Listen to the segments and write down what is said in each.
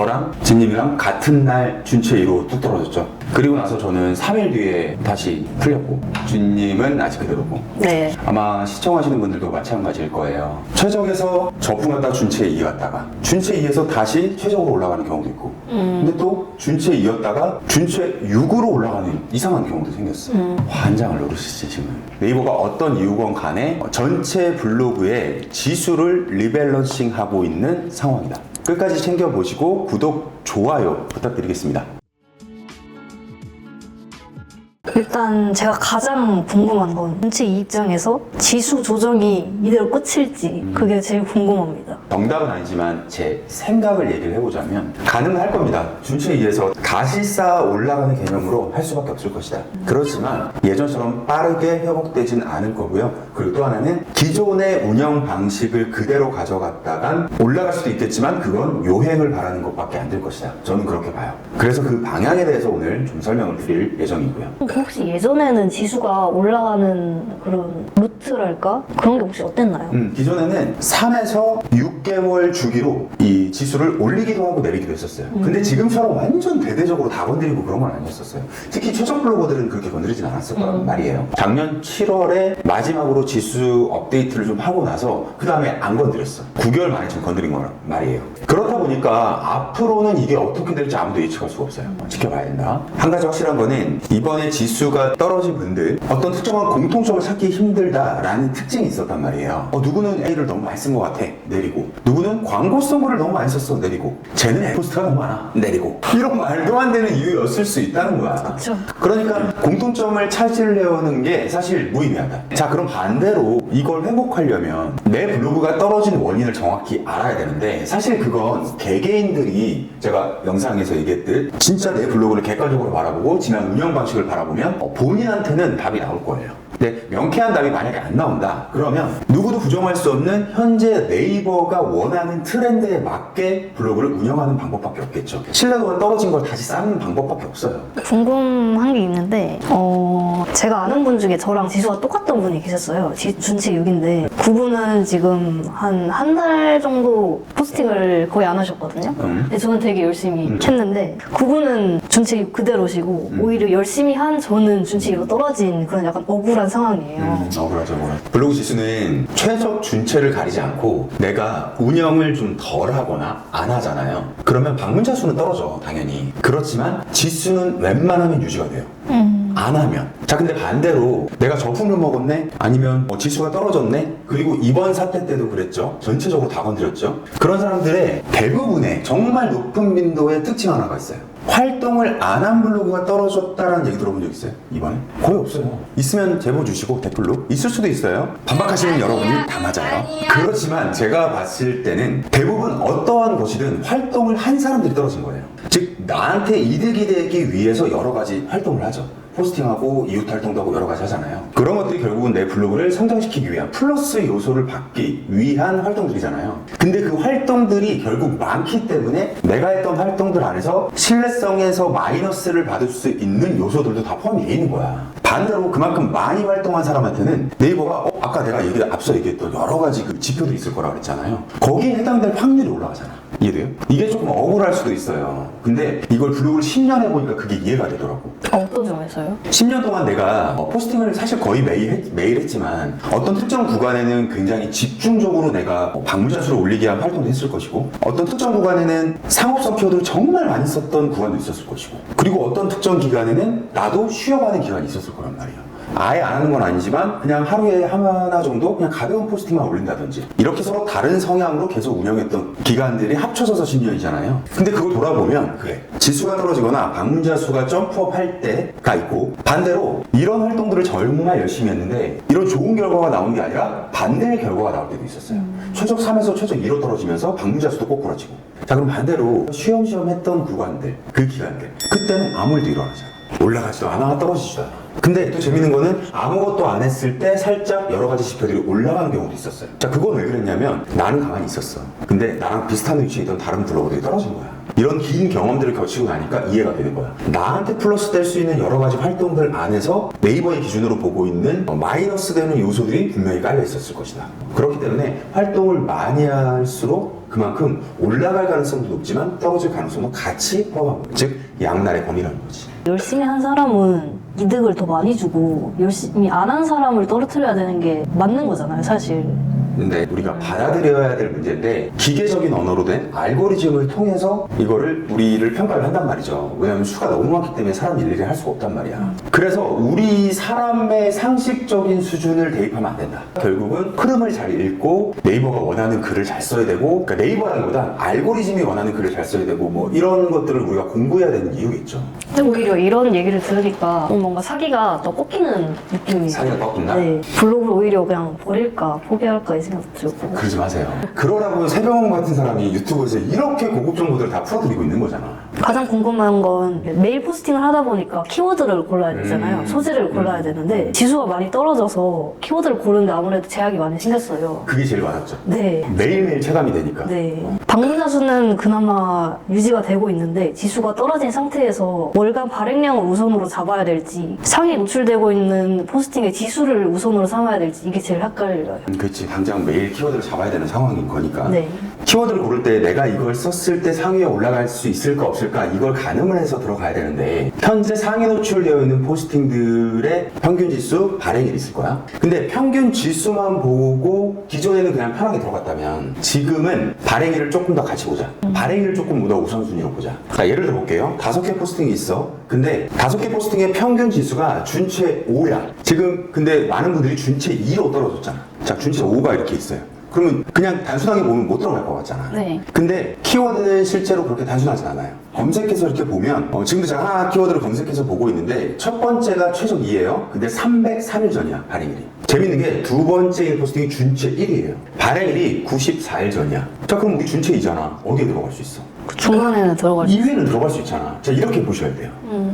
저랑 진님이랑 같은 날 준체 2로 뚝 떨어졌죠. 그리고 나서 저는 3일 뒤에 다시 풀렸고 준님은 아직 그대로고 네. 아마 시청하시는 분들도 마찬가지일 거예요. 최적에서 저풍 갔다가 준체 2 갔다가 준체 2에서 다시 최적으로 올라가는 경우도 있고 근데 또 준체 2였다가 준체 6으로 올라가는 이상한 경우도 생겼어요. 환장을 노리시지 지금. 네이버가 어떤 이유건 간에 전체 블로그의 지수를 리밸런싱 하고 있는 상황이다. 끝까지 챙겨보시고 구독, 좋아요 부탁드리겠습니다. 일단 제가 가장 궁금한 건 전체 이 입장에서 지수 조정이 이대로 끝일지 그게 제일 궁금합니다. 정답은 아니지만 제 생각을 얘기를 해보자면 가능할 겁니다. 준치에 의해서 다시 쌓아 올라가는 개념으로 할 수밖에 없을 것이다. 그렇지만 예전처럼 빠르게 회복되진 않을 거고요. 그리고 또 하나는 기존의 운영 방식을 그대로 가져갔다간 올라갈 수도 있겠지만 그건 요행을 바라는 것밖에 안 될 것이다. 저는 그렇게 봐요. 그래서 그 방향에 대해서 오늘 좀 설명을 드릴 예정이고요. 혹시 예전에는 지수가 올라가는 그런 루트랄까? 그런 게 혹시 어땠나요? 음, 기존에는 3에서 6개월 주기로 이 지수를 올리기도 하고 내리기도 했었어요. 근데 지금처럼 완전 대대적으로 다 건드리고 그런 건 아니었었어요. 특히 최적 블로거들은 그렇게 건드리진 않았을 거란 말이에요. 작년 7월에 마지막으로 지수 업데이트를 좀 하고 나서 그 다음에 안 건드렸어. 9개월 만에 좀 건드린 거란 말이에요. 그렇다 보니까 앞으로는 이게 어떻게 될지 아무도 예측할 수가 없어요. 지켜봐야 된다. 한 가지 확실한 거는 이번에 지수가 떨어진 분들 어떤 특정한 공통점을 찾기 힘들다라는 특징이 있었단 말이에요. 어, 누구는 A를 너무 많이 쓴 것 같아. 내리고. 누구는 광고성 글을 너무 많이 썼어. 내리고. 쟤는 포스트가 너무 많아. 내리고. 이런 말도 안 되는 이유였을 수 있다는 거야. 그쵸. 그러니까 공통점을 찾으려는 게 사실 무의미하다. 자, 그럼 반대로 이걸 회복하려면 내 블로그가 떨어진 원인을 정확히 알아야 되는데 사실 그건 개개인들이 제가 영상에서 얘기했듯 진짜 내 블로그를 객관적으로 바라보고 지난 운영 방식을 바라보면 어, 본인한테는 답이 나올 거예요. 근데 명쾌한 답이 만약에 안 나온다 그러면 누구도 부정할 수 없는 현재 네이버가 원하는 트렌드에 맞게 블로그를 운영하는 방법밖에 없겠죠. 신뢰도가 떨어진 걸 다시 쌓는 방법밖에 없어요. 궁금한 게 있는데 어 제가 아는 분 중에 저랑 지수가 똑같던 분이 계셨어요. 지, 준치 6인데 그분은 지금 한 한 달 정도 포스팅을 거의 안 하셨거든요. 음. 근데 저는 되게 열심히 했는데 그분은 준치 6 그대로시고 음. 오히려 열심히 한 저는 준치 2로 떨어진 그런 약간 억울한 상황이에요. 음, 억울하죠, 억울하죠. 블로그 지수는 최적 준체를 가리지 않고 내가 운영을 좀 덜 하거나 안 하잖아요. 그러면 방문자 수는 떨어져, 당연히. 그렇지만 지수는 웬만하면 유지가 돼요. 안 하면. 자, 근데 반대로 내가 저품을 먹었네? 아니면 뭐 지수가 떨어졌네? 그리고 이번 사태 때도 그랬죠. 전체적으로 다 건드렸죠. 그런 사람들의 대부분의 정말 높은 빈도의 특징 하나가 있어요. 활동을 안 한 블로그가 떨어졌다라는 얘기 들어본 적 있어요? 이번에? 거의 없어요. 있으면 제보 주시고 댓글로. 있을 수도 있어요. 반박하시는 여러분이 다 맞아요. 그렇지만 제가 봤을 때는 대부분 어떠한 것이든 활동을 한 사람들이 떨어진 거예요. 즉, 나한테 이득이 되기 위해서 여러 가지 활동을 하죠. 포스팅하고 이웃 활동도 하고 여러 가지 하잖아요. 그런 것들이 결국은 내 블로그를 성장시키기 위한 플러스 요소를 받기 위한 활동들이잖아요. 근데 그 활동들이 결국 많기 때문에 내가 했던 활동들 안에서 신뢰성에서 마이너스를 받을 수 있는 요소들도 다 포함이 돼 있는 거야. 반대로 그만큼 많이 활동한 사람한테는 네이버가 어, 아까 내가 얘기 앞서 얘기했던 여러 가지 그 지표들이 있을 거라 그랬잖아요. 거기에 해당될 확률이 올라가잖아. 이해돼요? 이게 조금 억울할 수도 있어요. 근데 이걸 블로그를 10년 해보니까 그게 이해가 되더라고. 어떤 점에서요? 10년 동안 내가 어, 포스팅을 사실 거의 매일, 했, 매일 했지만 어떤 특정 구간에는 굉장히 집중적으로 내가 어, 방문자 수를 올리기 위한 활동도 했을 것이고 어떤 특정 구간에는 상업성 키워드를 정말 많이 썼던 구간도 있었을 것이고 그리고 어떤 특정 기간에는 나도 쉬어가는 기간이 있었을 거란 말이야. 아예 안 하는 건 아니지만 그냥 하루에 하나 정도 그냥 가벼운 포스팅만 올린다든지 이렇게 서로 다른 성향으로 계속 운영했던 기간들이 합쳐져서 10년이잖아요. 근데 그걸 돌아보면 그래 지수가 떨어지거나 방문자 수가 점프업 할 때가 있고 반대로 이런 활동들을 정말 열심히 했는데 이런 좋은 결과가 나온 게 아니라 반대의 결과가 나올 때도 있었어요. 최적 3에서 최적 2로 떨어지면서 방문자 수도 꼬꾸라지고 자 그럼 반대로 쉬엄쉬엄 했던 구간들 그 기간들 그때는 아무 일도 일어나잖아. 올라가지도 않아 떨어지지도 않아. 근데 또 재밌는 거는 아무것도 안 했을 때 살짝 여러 가지 지표들이 올라가는 경우도 있었어요. 자, 그건 왜 그랬냐면 나는 가만히 있었어. 근데 나랑 비슷한 위치에 있던 다른 블로거들이 떨어진 거야. 이런 긴 경험들을 거치고 나니까 이해가 되는 거야. 나한테 플러스 될 수 있는 여러 가지 활동들 안에서 네이버의 기준으로 보고 있는 어, 마이너스 되는 요소들이 분명히 깔려 있었을 것이다. 그렇기 때문에 활동을 많이 할수록 그만큼 올라갈 가능성도 높지만 떨어질 가능성도 같이 포함한 거예요. 즉 양날의 검이라는 거지. 열심히 한 사람은 이득을 더 많이 주고 열심히 안 한 사람을 떨어뜨려야 되는 게 맞는 거잖아요, 사실. 근데 우리가 받아들여야 될 문제인데 기계적인 언어로 된 알고리즘을 통해서 이거를 우리를 평가를 한단 말이죠. 왜냐하면 수가 너무 많기 때문에 사람 일일이 할 수가 없단 말이야. 그래서 우리 사람의 상식적인 수준을 대입하면 안 된다. 결국은 흐름을 잘 읽고 네이버가 원하는 글을 잘 써야 되고 그러니까 네이버라기보다 알고리즘이 원하는 글을 잘 써야 되고 뭐 이런 것들을 우리가 공부해야 되는 이유겠죠. 근데 오히려 이런 얘기를 들으니까 뭔가 사기가 더 꺾이는 느낌이. 사기가 꺾인다? 네. 블로그를 오히려 그냥 버릴까 포기할까 이 생각도 들고. 그러지 마세요. 그러라고 세병원 같은 사람이 유튜브에서 이렇게 고급 정보들을 다 풀어드리고 있는 거잖아. 가장 궁금한 건 메일 포스팅을 하다 보니까 키워드를 골라야 되잖아요. 음. 소재를 골라야 되는데 지수가 많이 떨어져서 키워드를 고르는데 아무래도 제약이 많이 생겼어요. 그게 제일 많았죠. 네. 매일매일 체감이 되니까. 네. 방문자 수는 그나마 유지가 되고 있는데 지수가 떨어진 상태에서 월간 발행량을 우선으로 잡아야 될지 상위 노출되고 있는 포스팅의 지수를 우선으로 삼아야 될지 이게 제일 헷갈려요. 음, 그렇지. 당장 매일 키워드를 잡아야 되는 상황인 거니까. 네. 키워드를 고를 때 내가 이걸 썼을 때 상위에 올라갈 수 있을까 없을까 이걸 가늠을 해서 들어가야 되는데 현재 상위 노출되어 있는 포스팅들의 평균 지수 발행일이 있을 거야. 근데 평균 지수만 보고 기존에는 그냥 편하게 들어갔다면 지금은 발행일을 조금 더 같이 보자. 발행일을 조금 더 우선순위로 보자. 자, 예를 들어 볼게요. 다섯 개 포스팅이 있어. 근데 다섯 개 포스팅의 평균 지수가 준체 5야. 지금 근데 많은 분들이 준체 2로 떨어졌잖아. 자, 준체 5가 이렇게 있어요. 그러면 그냥 단순하게 보면 못 들어갈 것 같잖아. 네. 근데 키워드는 실제로 그렇게 단순하지 않아요. 검색해서 이렇게 보면 어, 지금도 제가 하나 키워드를 검색해서 보고 있는데 첫 번째가 최적 2예요. 근데 303일 전이야 발행일이. 재밌는 게 두 번째 포스팅이 준체 1이에요. 발행일이 94일 전이야. 자 그럼 우리 준체 2잖아. 어디에 들어갈 수 있어? 그 중간에는 들어갈 수 2위는 들어갈 수 있잖아. 자, 이렇게 보셔야 돼요.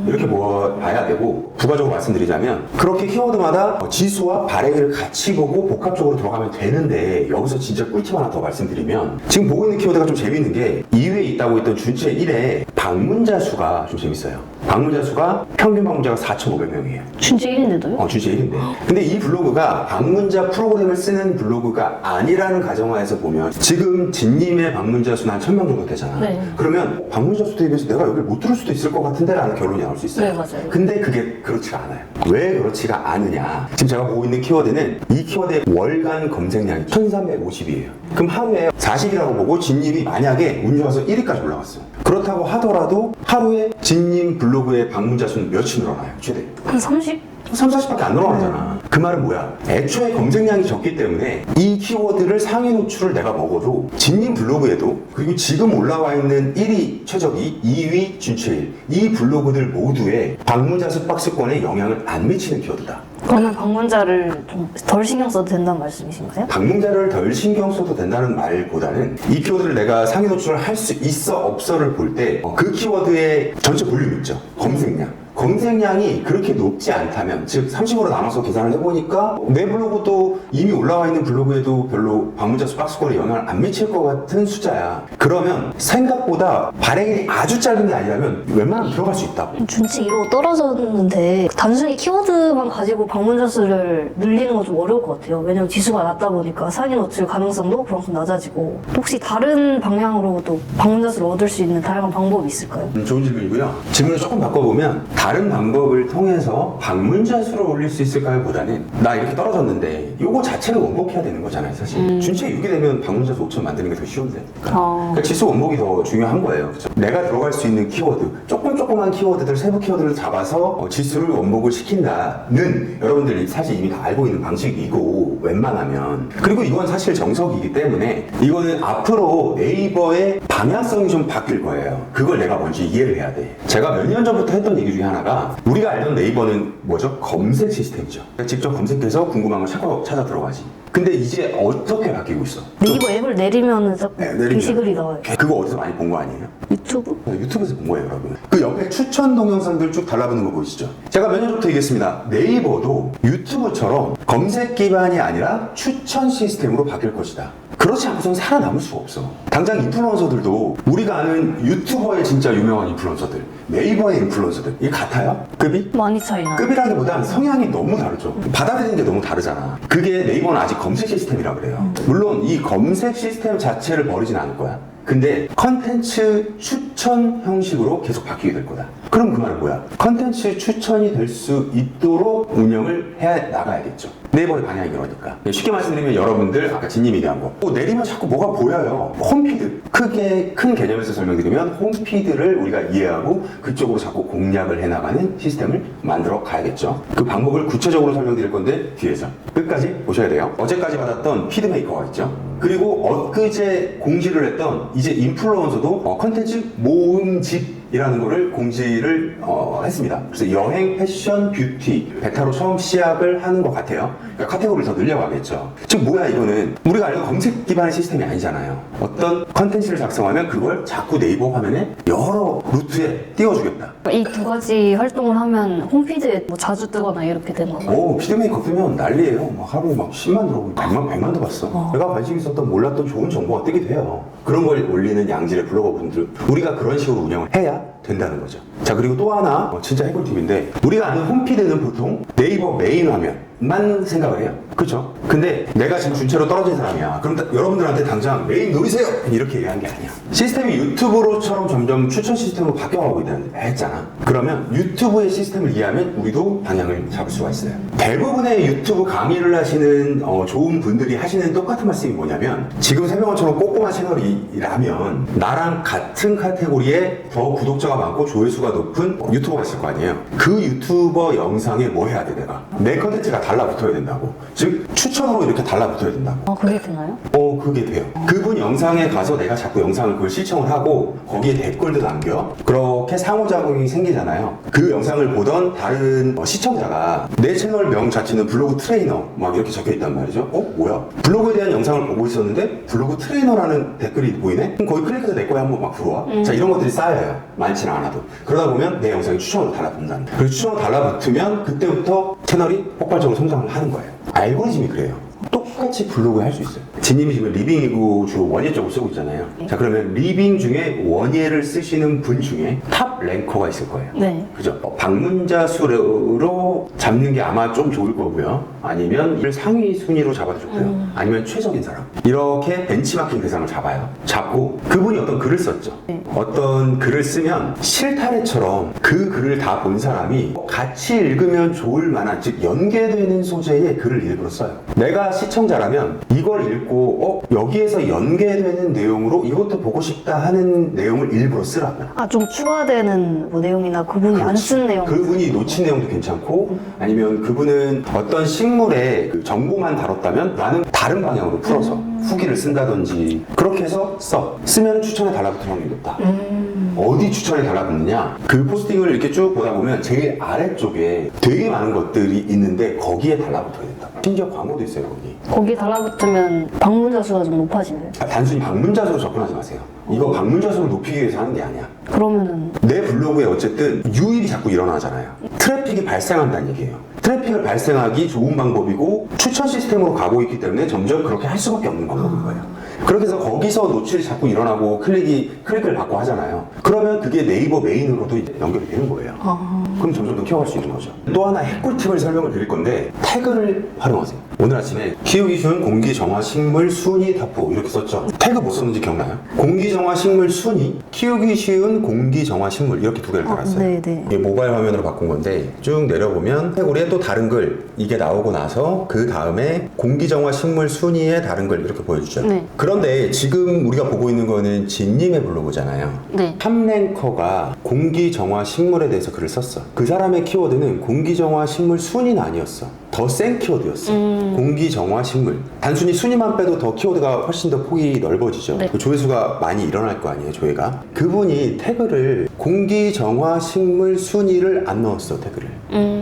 이렇게 보- 봐야 되고, 부가적으로 말씀드리자면, 그렇게 키워드마다 어, 지수와 발행을 같이 보고 복합적으로 들어가면 되는데, 여기서 진짜 꿀팁 하나 더 말씀드리면, 지금 보고 있는 키워드가 좀 재밌는 게, 2위에 있다고 했던 준체 1에 방문자 수가 좀 재밌어요. 방문자 수가, 평균 방문자가 4,500명이에요. 준체 1인데도요? 어, 주제 1인데. 근데 이 블로그가 방문자 프로그램을 쓰는 블로그가 아니라는 가정하에서 보면 지금 진님의 방문자 수는 한 1000명 정도 되잖아. 네. 그러면 방문자 수 대비해서 내가 여기를 못 들을 수도 있을 것 같은데 라는 결론이 나올 수 있어요. 네, 맞아요. 근데 그게 그렇지가 않아요. 왜 그렇지가 않으냐. 지금 제가 보고 있는 키워드는 이 키워드의 월간 검색량이 1350이에요. 그럼 하루에 40이라고 보고 진님이 만약에 운 좋아서 1위까지 올라갔어요. 그렇다고 하더라도 하루에 진님 블로그의 방문자 수는 몇이 늘어나요? 최대. 한 30? 3, 40밖에 안 늘어나잖아. 그 말은 뭐야? 애초에 검색량이 적기 때문에 이 키워드를 상위 노출을 내가 먹어도 진님 블로그에도 그리고 지금 올라와 있는 1위 최적이 2위 준체일 이 블로그들 모두에 방문자 수 박스권에 영향을 안 미치는 키워드다. 그러면 방문자를 좀 덜 신경 써도 된다는 말씀이신가요? 방문자를 덜 신경 써도 된다는 말보다는 이 키워드를 내가 상위 노출을 할 수 있어 없어를 볼 때 그 키워드의 전체 볼륨 있죠 검색량 검색량이 그렇게 높지 않다면 즉 30으로 나눠서 계산을 해보니까 내 블로그도 이미 올라와 있는 블로그에도 별로 방문자 수 박스권에 영향을 안 미칠 것 같은 숫자야 그러면 생각보다 발행일이 아주 짧은 게 아니라면 웬만하면 들어갈 수 있다고 준치 2로 떨어졌는데 단순히 키워드만 가지고 방문자 수를 늘리는 건 좀 어려울 것 같아요. 왜냐면 지수가 낮다 보니까 상위 노출 가능성도 그만큼 낮아지고 혹시 다른 방향으로도 방문자 수를 얻을 수 있는 다양한 방법이 있을까요? 음, 좋은 질문이고요. 질문을 조금 바꿔보면 다른 방법을 통해서 방문자 수를 올릴 수 있을까요? 보다는 나 이렇게 떨어졌는데 이거 자체를 원복해야 되는 거잖아요, 사실. 준체 6이 되면 방문자 수 5천 만드는 게 더 쉬운데. 어. 그러니까 지수 원복이 더 중요한 거예요. 그죠? 내가 들어갈 수 있는 키워드, 조금 조그만 키워드들, 세부 키워드를 잡아서 어, 지수를 원복을 시킨다는 여러분들이 사실 이미 다 알고 있는 방식이고 웬만하면 그리고 이건 사실 정석이기 때문에 이거는 앞으로 네이버의 방향성이 좀 바뀔 거예요. 그걸 내가 먼저 이해를 해야 돼. 제가 몇 년 전부터 했던 얘기 중에 하나가 우리가 알던 네이버는 뭐죠? 검색 시스템이죠. 직접 검색해서 궁금한 걸 찾아, 찾아 들어가지. 근데 이제 어떻게 바뀌고 있어? 네이버 앱을 내리면 자꾸 네, 내리면. 게시글이 나와요. 그거 어디서 많이 본 거 아니에요? 유튜브? 네, 유튜브에서 본 거예요, 여러분. 그 옆에 추천 동영상들 쭉 달라붙는 거 보이시죠? 제가 몇 년 전부터 얘기했습니다. 네이버도 유튜브처럼 검색 기반이 아니라 추천 시스템으로 바뀔 것이다. 그렇지 않고선 살아남을 수가 없어. 당장 인플루언서들도 우리가 아는 유튜버의 진짜 유명한 인플루언서들, 네이버의 인플루언서들 이게 같아요? 급이? 많이 차이나. 급이라기보단 성향이 너무 다르죠. 받아들이는 게 너무 다르잖아. 그게 네이버는 아직 검색 시스템이라 그래요. 물론 이 검색 시스템 자체를 버리진 않을 거야. 근데 컨텐츠 추천 형식으로 계속 바뀌게 될 거다. 그럼 그 말은 뭐야? 컨텐츠 추천이 될 수 있도록 운영을 해 나가야겠죠. 네이버의 방향이 그러니까. 쉽게 말씀드리면 여러분들 아까 진님 얘기한 거. 뭐 내리면 자꾸 뭐가 보여요. 홈피드. 크게 큰 개념에서 설명드리면 홈피드를 우리가 이해하고 그쪽으로 자꾸 공략을 해나가는 시스템을 만들어 가야겠죠. 그 방법을 구체적으로 설명드릴 건데 뒤에서 끝까지 보셔야 돼요. 어제까지 받았던 피드메이커가 있죠. 그리고 엊그제 공지를 했던 이제 인플루언서도 어, 컨텐츠 모음집 이라는 거를 공지를 어, 했습니다. 그래서 여행, 패션, 뷰티 베타로 처음 시작을 하는 것 같아요. 그러니까 카테고리를 더 늘려가겠죠. 즉 뭐야 이거는 우리가 알던 검색 기반의 시스템이 아니잖아요. 어떤 컨텐츠를 작성하면 그걸 자꾸 네이버 화면에 여러 루트에 띄워주겠다. 이 두 가지 활동을 하면 홈피드에 뭐 자주 뜨거나 이렇게 되는 거예요. 오, 피드메이커 뜨면 난리예요. 막 하루에 막 10만 들어오고 100만, 100만도 봤어. 어. 내가 관심 있었던 몰랐던 좋은 정보가 뜨기도 해요. 그런 걸 올리는 양질의 블로거분들 우리가 그런 식으로 운영을 해야 된다는 거죠. 자 그리고 또 하나 어, 진짜 해볼 팁인데 우리가 아는 홈피드는 보통 네이버 메인 화면만 생각을 해요. 그렇죠? 근데 내가 지금 준체로 떨어진 사람이야. 그럼 다- 여러분들한테 당장 메인 누리세요 이렇게 얘기한 게 아니야. 시스템이 유튜브로처럼 점점 추천 시스템으로 바뀌어가고 있다는 했잖아. 그러면 유튜브의 시스템을 이해하면 우리도 방향을 잡을 수가 있어요. 대부분의 유튜브 강의를 하시는 어, 좋은 분들이 하시는 똑같은 말씀이 뭐냐면 지금 세명원처럼 꼼꼼한 채널이라면 나랑 같은 카테고리에 더 구독자가 많고 조회수가 높은 유튜버가 있을 거 아니에요. 그 유튜버 영상에 뭐 해야 돼 내가? 내 컨텐츠가 달라붙어야 된다고. 즉 추천으로 이렇게 달라붙어야 된다고. 아, 그게 되나요? 어, 그게 돼요. 그분 영상에 가서 내가 자꾸 영상을 그걸 시청을 하고 거기에 댓글도 남겨. 그렇게 상호작용이 생기잖아요. 그 영상을 보던 다른 어, 시청자가 내 채널 명 자체는 블로그 트레이너 막 이렇게 적혀 있단 말이죠. 어, 뭐야? 블로그에 대한 영상을 보고 있었는데 블로그 트레이너라는 댓글이 보이네? 그럼 거기 클릭해서 내 거에 한번 막 들어와. 자, 이런 것들이 쌓여요. 많지 는 않아도. 그러다 보면 내 영상이 추천으로 달라붙는다. 그리고 추천으로 달라붙으면 그때부터 채널이 폭발적으로 성장을 하는 거예요. 알고리즘이 그래요. 똑같이 블로그 할 수 있어요. 진님이 지금 리빙이고 주로 원예 쪽을 쓰고 있잖아요. 자, 그러면 리빙 중에 원예를 쓰시는 분 중에 탑 랭커가 있을 거예요. 네. 그죠? 어, 방문자 수로 잡는 게 아마 좀 좋을 거고요. 아니면 일 상위 순위로 잡아도 좋고요. 아니면 최적인 사람. 이렇게 벤치마킹 대상을 잡아요. 잡고 그분이 어떤 글을 썼죠. 네. 어떤 글을 쓰면 실타래처럼 그 글을 다 본 사람이 같이 읽으면 좋을 만한 즉 연계되는 소재의 글을 일부러 써요. 내가 시청자라면 이걸 읽고 어 여기에서 연계되는 내용으로 이것도 보고 싶다 하는 내용을 일부러 쓰라고요. 아, 좀 추가되는 뭐 내용이나 그분이 안 쓴 내용. 그분이 놓친 내용도 괜찮고 아니면 그분은 어떤 식물의 그 정보만 다뤘다면 나는 다른 방향으로 풀어서 후기를 쓴다든지 그렇게 해서 써. 쓰면 추천에 달라붙을 확률이 높다. 음. 어디 추천에 달라붙느냐? 그 포스팅을 이렇게 쭉 보다 보면 제일 아래쪽에 되게 많은 것들이 있는데 거기에 달라붙어야 된다 심지어 광고도 있어요 거기 거기에 달라붙으면 방문자 수가 좀 높아지나요? 아, 단순히 방문자 수로 접근하지 마세요 이거 방문자 수를 높이기 위해서 하는 게 아니야 그러면은 내 블로그에 어쨌든 유입이 자꾸 일어나잖아요. 트래픽이 발생한다는 얘기예요. 트래픽을 발생하기 좋은 방법이고 추천 시스템으로 가고 있기 때문에 점점 그렇게 할 수밖에 없는 방법인 거예요. 그렇게 해서 거기서 노출이 자꾸 일어나고 클릭이 클릭을 받고 하잖아요. 그러면 그게 네이버 메인으로도 연결이 되는 거예요. 아, 그럼 점점 더 키워갈 수 있는 거죠. 또 하나 핵꿀팁을 설명을 드릴 건데 태그를 활용하세요. 오늘 아침에 키우기 쉬운 공기 정화 식물 순위 타포 이렇게 썼죠. 태그 뭐 썼는지 기억나요? 공기 정화 식물 순위, 키우기 쉬운 공기 정화 식물 이렇게 두 개를 아, 달았어요. 네, 네. 이게 모바일 화면으로 바꾼 건데 쭉 내려보면 태그에 또 다른 글 이게 나오고 나서 그 다음에 공기 정화 식물 순위의 다른 글 이렇게 보여주죠. 네. 그런데 지금 우리가 보고 있는 거는 진님의 블로그잖아요. 네. 탑랭커가 공기정화 식물에 대해서 글을 썼어. 그 사람의 키워드는 공기정화 식물 순위는 아니었어. 더 센 키워드였어. 공기 정화 식물. 단순히 순위만 빼도 더 키워드가 훨씬 더 폭이 넓어지죠. 네. 그 조회수가 많이 일어날 거 아니에요, 조회가. 그분이 태그를 공기 정화 식물 순위를 안 넣었어, 태그를.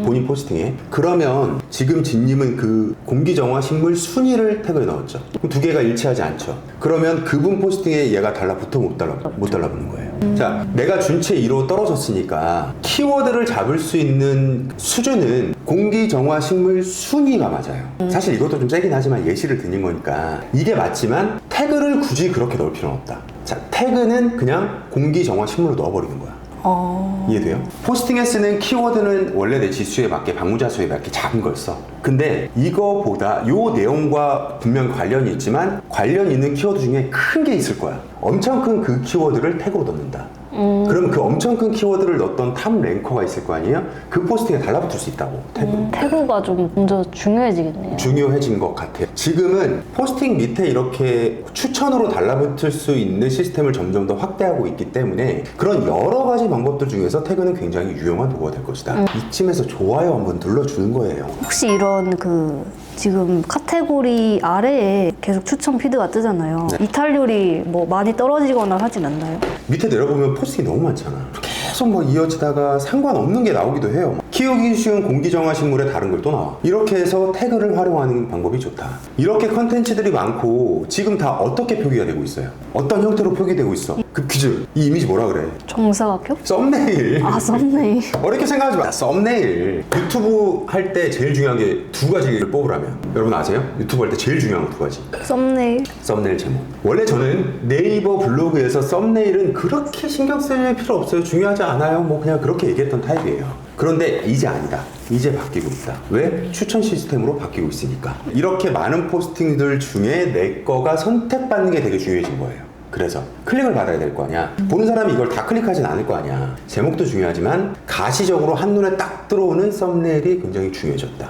본인 포스팅에. 그러면 지금 진님은 그 공기 정화 식물 순위를 태그에 넣었죠. 그럼 두 개가 일치하지 않죠. 그러면 그분 포스팅에 얘가 달라붙어 못 달라 못 달라붙는 거예요. 자, 내가 준체 2로 떨어졌으니까 키워드를 잡을 수 있는 수준은 공기 정화 식물 순위가 맞아요. 사실 이것도 좀 세긴 하지만 예시를 드는 거니까 이게 맞지만 태그를 굳이 그렇게 넣을 필요는 없다. 자, 태그는 그냥 공기 정화 식물로 넣어버리는 거야. 어... 이해돼요? 포스팅에 쓰는 키워드는 원래 내 지수에 맞게 방문자 수에 맞게 작은 걸 써. 근데 이거보다 요 내용과 분명 관련이 있지만 관련 있는 키워드 중에 큰 게 있을 거야. 엄청 큰 그 키워드를 태그로 넣는다. 그럼 그 엄청 큰 키워드를 넣었던 탑 랭커가 있을 거 아니에요? 그 포스팅에 달라붙을 수 있다고 태그로. 음, 태그가 좀 먼저 중요해지겠네요. 중요해진 것 같아요. 지금은 포스팅 밑에 이렇게 추천으로 달라붙을 수 있는 시스템을 점점 더 확대하고 있기 때문에 그런 여러 가지 방법들 중에서 태그는 굉장히 유용한 도구가 될 것이다. 이쯤에서 좋아요 한번 눌러주는 거예요. 혹시 이런 그 지금 카테고리 아래에 계속 추천 피드가 뜨잖아요. 네. 이탈률이 뭐 많이 떨어지거나 하진 않나요? 밑에 내려보면 포스팅이 너무 많잖아. 계속 막 이어지다가 상관없는 게 나오기도 해요. 키우기 쉬운 공기정화 식물에 다른 걸 또 나와. 이렇게 해서 태그를 활용하는 방법이 좋다. 이렇게 컨텐츠들이 많고 지금 다 어떻게 표기가 되고 있어요? 어떤 형태로 표기되고 있어? 그 퀴즈. 이 이미지 뭐라 그래? 정사각형? 썸네일. 아 썸네일. 어렵게 생각하지 마. 썸네일. 유튜브 할 때 제일 중요한 게 두 가지를 뽑으라면. 여러분 아세요? 유튜브 할 때 제일 중요한 거두 가지. 썸네일. 썸네일 제목. 원래 저는 네이버 블로그에서 썸네일은 그렇게 신경 쓸 필요 없어요. 중요하지 않아요. 뭐 그냥 그렇게 얘기했던 타입이에요. 그런데 이제 아니다. 이제 바뀌고 있다. 왜? 추천 시스템으로 바뀌고 있으니까. 이렇게 많은 포스팅들 중에 내 거가 선택받는 게 되게 중요해진 거예요. 그래서 클릭을 받아야 될 거 아니야. 보는 사람이 이걸 다 클릭하진 않을 거 아니야. 제목도 중요하지만 가시적으로 한눈에 딱 들어오는 썸네일이 굉장히 중요해졌다.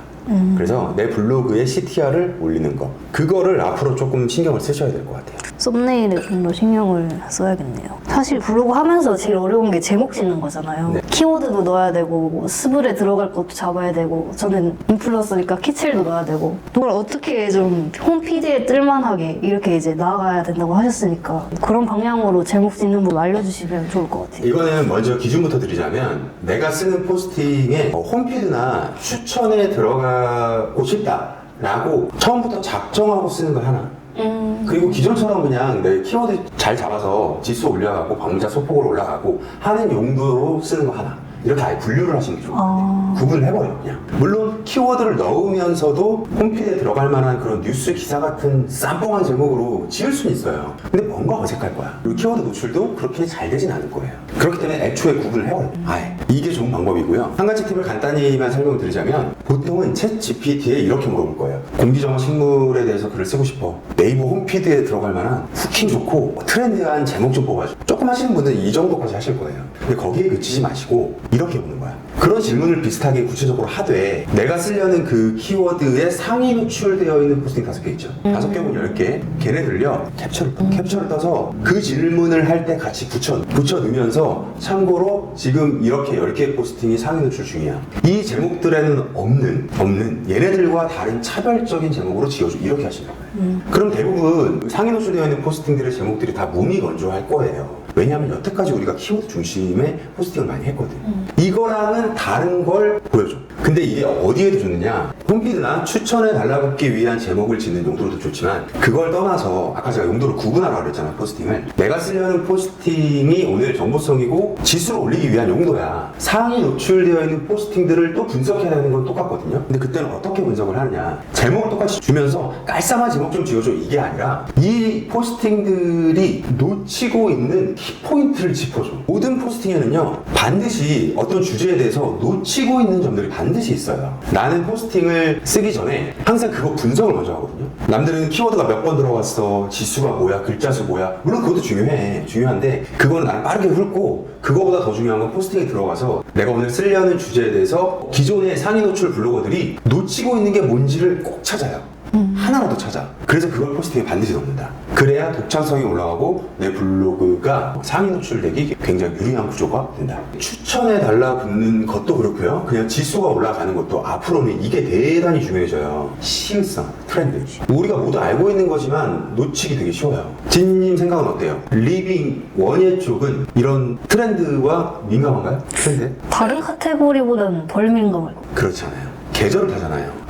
그래서 내 블로그에 CTR을 올리는 거. 그거를 앞으로 조금 신경을 쓰셔야 될 것 같아요. 썸네일에 좀 더 신경을 써야겠네요. 사실 블로그 하면서 제일 어려운 게 제목 짓는 거잖아요. 네. 키워드도 넣어야 되고 뭐 스블에 들어갈 것도 잡아야 되고 저는 인플루언서니까 키첼도 넣어야 되고 그걸 어떻게 좀 홈피드에 뜰만하게 이렇게 이제 나아가야 된다고 하셨으니까 그런 방향으로 제목 짓는 법 알려주시면 좋을 것 같아요. 이거는 먼저 기준부터 드리자면 내가 쓰는 포스팅에 어, 홈피드나 추천에 들어가 고 싶다라고 처음부터 작정하고 쓰는 거 하나. 음, 그리고 기존처럼 그냥 내 키워드 잘 잡아서 지수 올라가고 방문자 소폭으로 올라가고 하는 용도로 쓰는 거 하나. 이렇게 아예 분류를 하시는 게 같아요. 아. 구분을 해버려요, 그냥. 물론 키워드를 넣으면서도 홈피드에 들어갈 만한 그런 뉴스 기사 같은 쌈뽕한 제목으로 지을 수는 있어요. 근데 뭔가 어색할 거야. 그리고 키워드 노출도 그렇게 잘 되진 않을 거예요. 그렇기 때문에 애초에 구분을 해버려요. 아예. 이게 좋은 방법이고요. 한 가지 팁을 간단히만 설명을 드리자면 보통은 챗 GPT에 이렇게 물어볼 거예요. 공기정화 식물에 대해서 글을 쓰고 싶어. 네이버 홈피드에 들어갈 만한 후킹 좋고 트렌디한 제목 좀 뽑아줘. 조금 하시는 분들은 이 정도까지 하실 거예요. 근데 거기에 그치지 마시고 이렇게 보는 거야. 그런 질문을 비슷하게 구체적으로 하되 내가 쓰려는 그 키워드에 상위 노출되어 있는 포스팅 다섯 개 있죠. 다섯 개 혹은 열 개. 걔네들요 캡처를 떠. 캡처를 떠서 그 질문을 할 때 같이 붙여 붙여 넣으면서 참고로 지금 이렇게 열 개 포스팅이 상위 노출 중이야. 이 제목들에는 없는 없는 얘네들과 다른 차별적인 제목으로 지어줘 이렇게 하시는 거예 요. 그럼 대부분 상위 노출되어 있는 포스팅들의 제목들이 다 무미건조할 거예요. 왜냐하면 여태까지 우리가 키워드 중심의 포스팅을 많이 했거든. 이거랑은 다른 걸 보여줘. 근데 이게 어디에도 좋느냐? 홈피드나 추천에 달라붙기 위한 제목을 짓는 용도로도 좋지만 그걸 떠나서 아까 제가 용도를 구분하라고 그랬잖아 포스팅을. 내가 쓰려는 포스팅이 오늘 정보성이고 지수를 올리기 위한 용도야. 상위 노출되어 있는 포스팅들을 또 분석해야 되는 건 똑같거든요. 근데 그때는 어떻게 분석을 하느냐? 제목을 똑같이 주면서 깔쌈한 제목 좀 지어줘 이게 아니라 이 포스팅들이 놓치고 있는 키포인트를 짚어줘. 모든 포스팅에는요 반드시 어떤 주제에 대해서 놓치고 있는 점들이 반드시 있어요. 나는 포스팅을 쓰기 전에 항상 그거 분석을 먼저 하거든요. 남들은 키워드가 몇 번 들어왔어, 지수가 뭐야, 글자 수 뭐야. 물론 그것도 중요해. 중요한데 그건 나는 빠르게 훑고 그거보다 더 중요한 건 포스팅에 들어가서 내가 오늘 쓰려는 주제에 대해서 기존의 상위 노출 블로거들이 놓치고 있는 게 뭔지를 꼭 찾아요. 하나라도 찾아. 그래서 그걸 포스팅에 반드시 넣는다. 그래야 독창성이 올라가고 내 블로그가 상위 노출되기 굉장히 유리한 구조가 된다. 추천에 달라붙는 것도 그렇고요. 그냥 지수가 올라가는 것도 앞으로는 이게 대단히 중요해져요. 시의성, 트렌드. 우리가 모두 알고 있는 거지만 놓치기 되게 쉬워요. 진님 생각은 어때요? 리빙 원예 쪽은 이런 트렌드와 민감한가요? 트렌드? 다른 카테고리보다는 덜 민감할 것 같아요. 그렇잖아요. 계절을 타잖아요.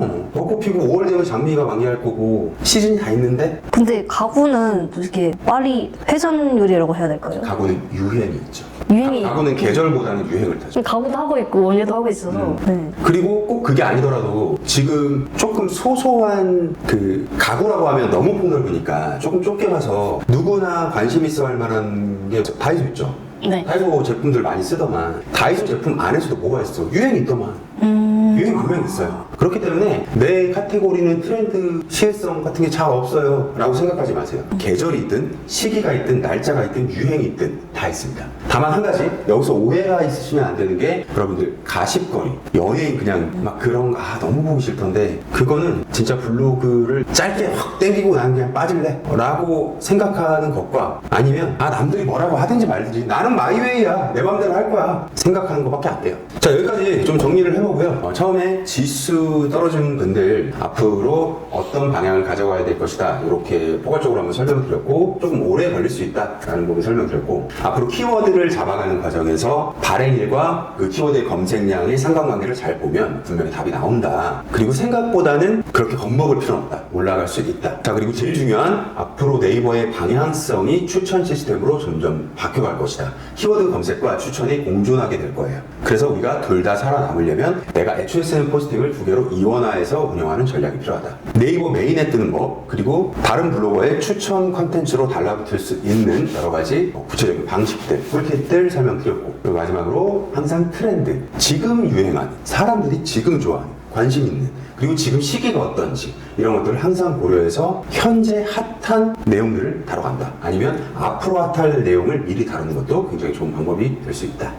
그럼 벚꽃 피고 5월 되면 장미가 만개할 거고 시즌이 다 있는데 근데 가구는 이렇게 빨리 회전율이라고 해야 될까요? 가구는 유행이 있죠. 유행이 가구는 계절보다는 유행을 타죠. 가구도 하고 있고 원예도 하고 있어서 음. 네. 그리고 꼭 그게 아니더라도 지금 조금 소소한 그 가구라고 하면 너무 폭넓으니까 조금 좁게 봐서 누구나 관심 있어 할 만한 게 다이소 있죠. 네. 다이소 제품들 많이 쓰더만 다이소 제품 안에서도 뭐가 있어? 유행이 있더만. 음, 유행 분명히 있어요. 그렇기 때문에 내 카테고리는 트렌드 시혜성 같은 게 잘 없어요. 라고 생각하지 마세요. 계절이 있든, 시기가 있든, 날짜가 있든, 유행이 있든 다 있습니다. 다만 한 가지, 여기서 오해가 있으시면 안 되는 게 여러분들 가십거리, 연예인 그냥 막 그런 거, 아, 너무 보기 싫던데, 그거는 진짜 블로그를 짧게 확 땡기고 난 그냥 빠질래? 라고 생각하는 것과 아니면, 아, 남들이 뭐라고 하든지 말든지 나는 마이웨이야. 내 맘대로 할 거야. 생각하는 것밖에 안 돼요. 자, 여기까지 좀 정리를 해보고요. 어, 처음에 지수 떨어진 분들 앞으로 어떤 방향을 가져가야 될 것이다. 이렇게 포괄적으로 한번 설명을 드렸고, 조금 오래 걸릴 수 있다라는 부분 설명드렸고, 앞으로 키워드를 잡아가는 과정에서 발행일과 그 키워드의 검색량의 상관관계를 잘 보면 분명히 답이 나온다. 그리고 생각보다는 그렇게 겁먹을 필요는 없다. 올라갈 수 있다. 자, 그리고 제일 중요한 앞으로 네이버의 방향성이 추천 시스템으로 점점 바뀌어갈 것이다. 키워드 검색과 추천이 공존하게 될 거예요. 그래서 우리가 둘 다 살아남으려면 내가 애초에 쓰는 포스팅을 두 개로 이원화해서 운영하는 전략이 필요하다. 네이버 메인에 뜨는 법, 그리고 다른 블로거의 추천 컨텐츠로 달라붙을 수 있는 여러 가지 뭐 구체적인 방 식들, 꿀팁들 설명드렸고, 그리고 마지막으로 항상 트렌드, 지금 유행하는, 사람들이 지금 좋아하는, 관심 있는, 그리고 지금 시기가 어떤지 이런 것들을 항상 고려해서 현재 핫한 내용들을 다뤄간다. 아니면 앞으로 핫할 내용을 미리 다루는 것도 굉장히 좋은 방법이 될 수 있다.